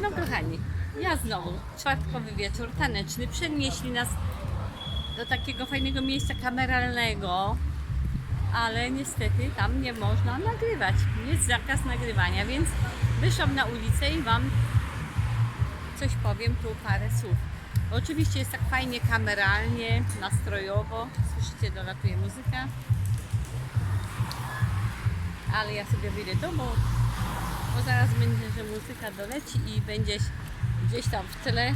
No kochani, ja znowu, czwartkowy wieczór taneczny, przenieśli nas do takiego fajnego miejsca kameralnego, ale niestety tam nie można nagrywać. Jest zakaz nagrywania, więc wyszłam na ulicę i Wam coś powiem, tu parę słów. Oczywiście jest tak fajnie kameralnie, nastrojowo, słyszycie, dolatuje muzyka, ale ja sobie wyjdę tu, bo bo zaraz będzie, że muzyka doleci i będzie gdzieś tam w tle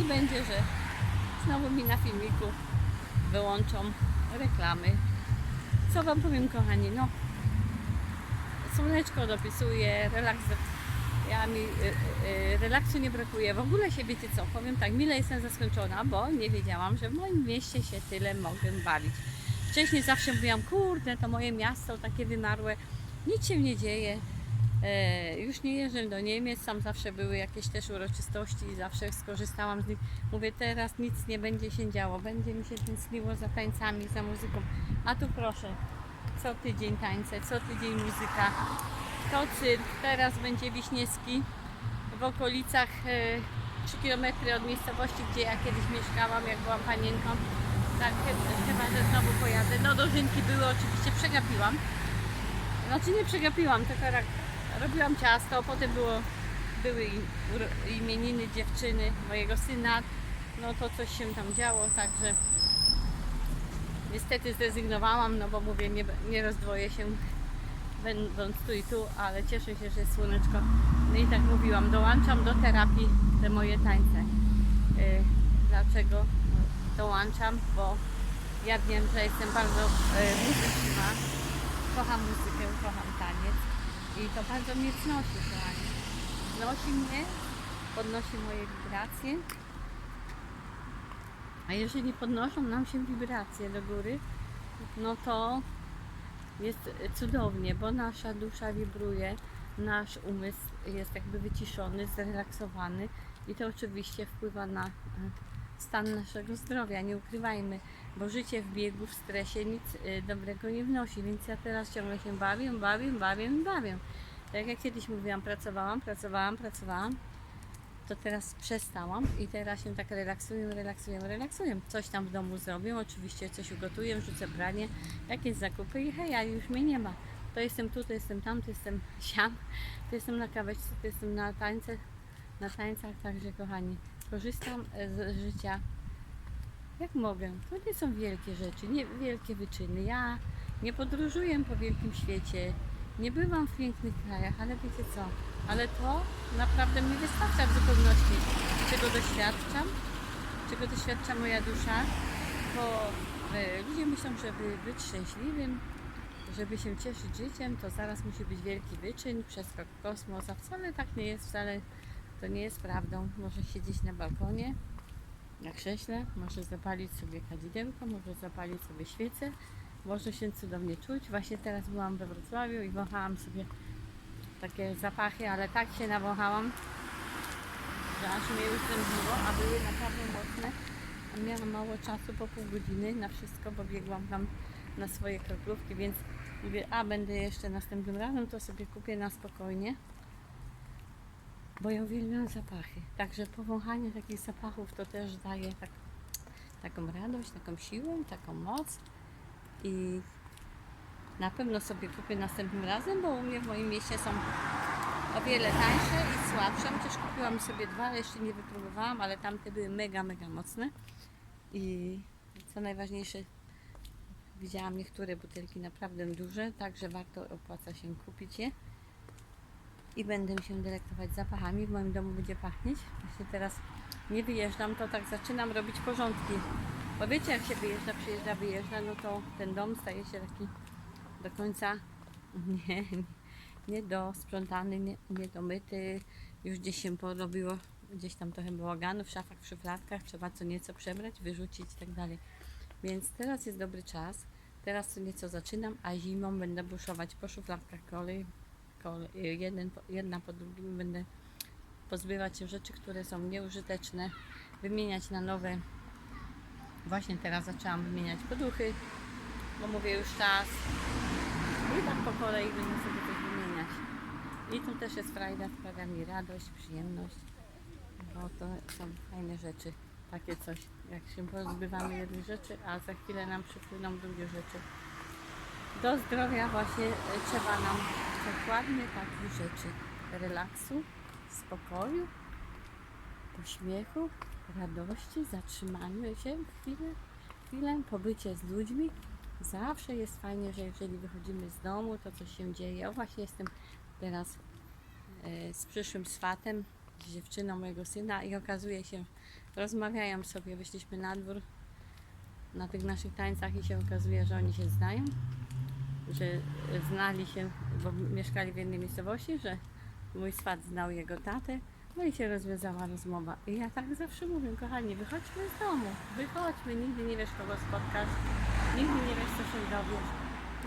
i będzie, że znowu mi na filmiku wyłączą reklamy. Co Wam powiem kochani, no słoneczko dopisuje, relaks, ja mi y, y, relaksu nie brakuje. W ogóle się wiecie co, powiem tak, mile jestem zaskoczona, bo nie wiedziałam, że w moim mieście się tyle mogę bawić. Wcześniej zawsze mówiłam, kurde, to moje miasto takie wymarłe, nic się nie dzieje. E, już nie jeżdżę do Niemiec, tam zawsze były jakieś też uroczystości i zawsze skorzystałam z nich. Mówię, teraz nic nie będzie się działo, będzie mi się tęskniło za tańcami, za muzyką. A tu proszę, co tydzień tańce, co tydzień muzyka. To cyrk, teraz będzie Wiśniewski w okolicach e, 3 km od miejscowości, gdzie ja kiedyś mieszkałam, jak byłam panienką. Tak, chy- chyba, że znowu pojadę. No dożynki były, oczywiście przegapiłam. Znaczy nie przegapiłam, tylko tak robiłam ciasto, potem było, były imieniny dziewczyny mojego syna, no to coś się tam działo, także niestety zrezygnowałam, no bo mówię, nie, nie rozdwoję się będąc tu i tu, ale cieszę się, że jest słoneczko. No i tak mówiłam, dołączam do terapii te moje tańce. Yy, dlaczego dołączam? Bo ja wiem, że jestem bardzo yy, muzyczna, kocham muzykę, kocham taniec i to bardzo mnie wznosi, kochani. Wznosi mnie, podnosi moje wibracje. A jeżeli podnoszą nam się wibracje do góry, no to jest cudownie, bo nasza dusza wibruje, nasz umysł jest jakby wyciszony, zrelaksowany i to oczywiście wpływa na stan naszego zdrowia, nie ukrywajmy, bo życie w biegu, w stresie nic e, dobrego nie wnosi, więc ja teraz ciągle się bawię, bawię, bawię, bawię. Tak jak kiedyś mówiłam, pracowałam, pracowałam, pracowałam, to teraz przestałam i teraz się tak relaksuję, relaksuję, relaksuję. Coś tam w domu zrobię, oczywiście coś ugotuję, rzucę branie, jakieś zakupy i hej, a już mnie nie ma. To jestem tu, to jestem tam, to jestem siam, to jestem na kaweczce, to jestem na tańce, na tańcach, także kochani, korzystam e, z życia jak mogę. To nie są wielkie rzeczy, nie wielkie wyczyny. Ja nie podróżuję po wielkim świecie, nie bywam w pięknych krajach, ale wiecie co? Ale to naprawdę mi wystarcza w zupełności, czego doświadczam, czego doświadcza moja dusza, bo e, ludzie myślą, żeby być szczęśliwym, żeby się cieszyć życiem, to zaraz musi być wielki wyczyn, przeskok kosmos, a wcale tak nie jest, wcale to nie jest prawdą. Może siedzieć na balkonie, na krześle, może zapalić sobie kadzidełko, może zapalić sobie świecę, może się cudownie czuć. Właśnie teraz byłam we Wrocławiu i wąchałam sobie takie zapachy, ale tak się nawąchałam, że aż mnie już zemdliło, a były naprawdę mocne. A miałam mało czasu, po pół godziny na wszystko, bo biegłam tam na swoje kroplówki, więc mówię, a będę jeszcze następnym razem, to sobie kupię na spokojnie. Bo ja uwielbiam zapachy. Także powąchanie takich zapachów to też daje tak, taką radość, taką siłę, taką moc. I na pewno sobie kupię następnym razem, bo u mnie w moim mieście są o wiele tańsze i słabsze. Chociaż kupiłam sobie dwa, jeszcze nie wypróbowałam, ale tamte były mega, mega mocne. I co najważniejsze, widziałam niektóre butelki naprawdę duże, także warto opłaca się kupić je. I będę się delektować zapachami. W moim domu będzie pachnieć. Właśnie teraz nie wyjeżdżam, to tak zaczynam robić porządki. Bo wiecie, jak się wyjeżdża, przyjeżdża, wyjeżdża, no to ten dom staje się taki do końca nie, nie do sprzątany, nie, nie domyty. Już gdzieś się porobiło, gdzieś tam trochę bałaganu w szafach, w szufladkach, trzeba co nieco przebrać, wyrzucić i tak dalej. Więc teraz jest dobry czas. Teraz co nieco zaczynam, a zimą będę buszować po szufladkach kolej. Kolej jeden, jedna po drugim będę pozbywać się rzeczy, które są nieużyteczne, wymieniać na nowe. Właśnie teraz zaczęłam wymieniać poduchy, bo mówię już czas. I tak po kolei będę sobie coś wymieniać. I tu też jest frajda, sprawia mi radość, przyjemność, bo to są fajne rzeczy. Takie coś, jak się pozbywamy jednych rzeczy, a za chwilę nam przypłyną drugie rzeczy. Do zdrowia właśnie e, trzeba nam dokładnie takich rzeczy. Relaksu, spokoju, pośmiechu, radości, zatrzymania się chwilę, chwilę, pobycie z ludźmi. Zawsze jest fajnie, że jeżeli wychodzimy z domu, to coś się dzieje. O właśnie jestem teraz e, z przyszłym swatem, z dziewczyną mojego syna i okazuje się, rozmawiają sobie, wyszliśmy na dwór na tych naszych tańcach i się okazuje, że oni się znają, że znali się, bo mieszkali w jednej miejscowości, że mój swat znał jego tatę, no i się rozwiązała rozmowa. I ja tak zawsze mówię, kochani, wychodźmy z domu, wychodźmy, nigdy nie wiesz kogo spotkasz, nigdy nie wiesz co się dowiesz,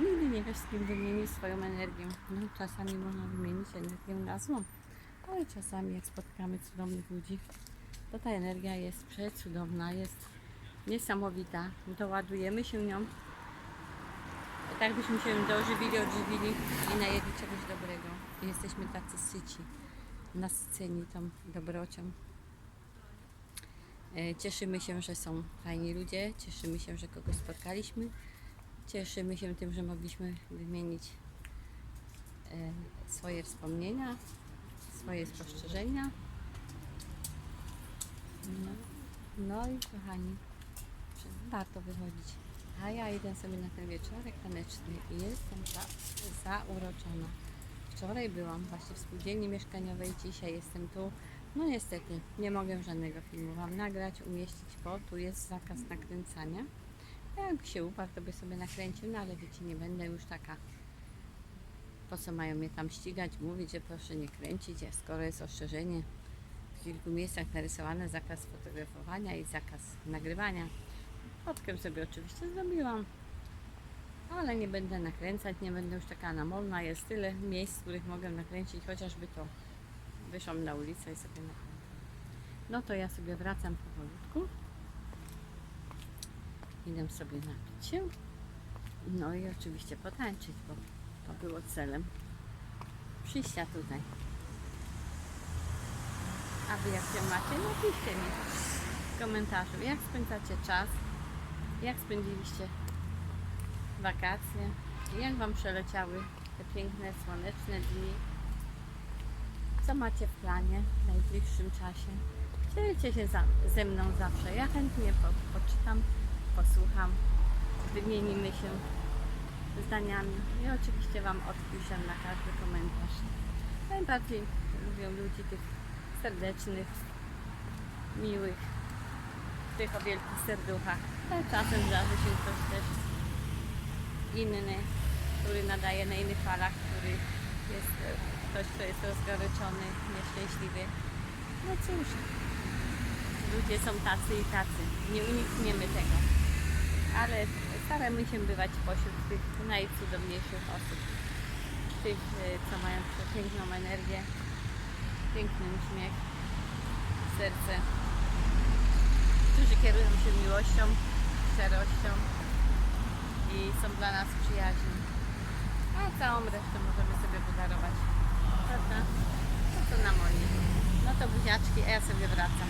nigdy nie wiesz z kim wymienisz swoją energię. No czasami można wymienić energię na złą, ale czasami jak spotkamy cudownych ludzi, to ta energia jest przecudowna, jest niesamowita. Doładujemy się nią. Tak byśmy się dożywili, odżywili i najedli czegoś dobrego. I jesteśmy tacy syci, nasyceni tą dobrocią. E, Cieszymy się, że są fajni ludzie, cieszymy się, że kogoś spotkaliśmy, cieszymy się tym, że mogliśmy wymienić e, swoje wspomnienia, swoje spostrzeżenia. No, no i kochani, warto wychodzić. A ja idę sobie na ten wieczorek taneczny i jestem za, zauroczona. Wczoraj byłam właśnie w spółdzielni mieszkaniowej, dzisiaj jestem tu. No niestety, nie mogę żadnego filmu Wam nagrać, umieścić, bo tu jest zakaz nakręcania. Jak się uparł, to by sobie nakręcił, no ale wiecie, nie będę już taka. Po co mają mnie tam ścigać, mówić, że proszę nie kręcić, skoro jest ostrzeżenie w kilku miejscach narysowane zakaz fotografowania i zakaz nagrywania. Fotkę sobie oczywiście zrobiłam, ale nie będę nakręcać, nie będę już taka namolna. Jest tyle miejsc, w których mogę nakręcić, chociażby to wyszłam na ulicę i sobie nakręcam. No to ja sobie wracam powolutku. Idę sobie napić się. No i oczywiście potańczyć, bo to było celem przyjścia tutaj. A wy jak się macie, napiszcie mi w komentarzu, jak spędzacie czas, jak spędziliście wakacje, jak wam przeleciały te piękne, słoneczne dni, co macie w planie w najbliższym czasie. Dzielcie się za, ze mną zawsze, ja chętnie po, poczytam, posłucham, wymienimy się zdaniami i oczywiście Wam odpiszę na każdy komentarz. Najbardziej lubię ludzi tych serdecznych, miłych, tych o wielkich serduchach. Czasem zdarzy się ktoś też inny, który nadaje na innych falach, który jest e, ktoś, kto jest rozgoryczony, nieszczęśliwy. No cóż, ludzie są tacy i tacy. Nie unikniemy tego. Ale staramy się bywać pośród tych najcudowniejszych osób. Tych, e, co mają przepiękną energię, piękny uśmiech, serce, którzy kierują się miłością, szczerością i są dla nas przyjaźni. A całą resztę możemy sobie podarować. Prawda? No co nam. No to buziaczki, a ja sobie wracam.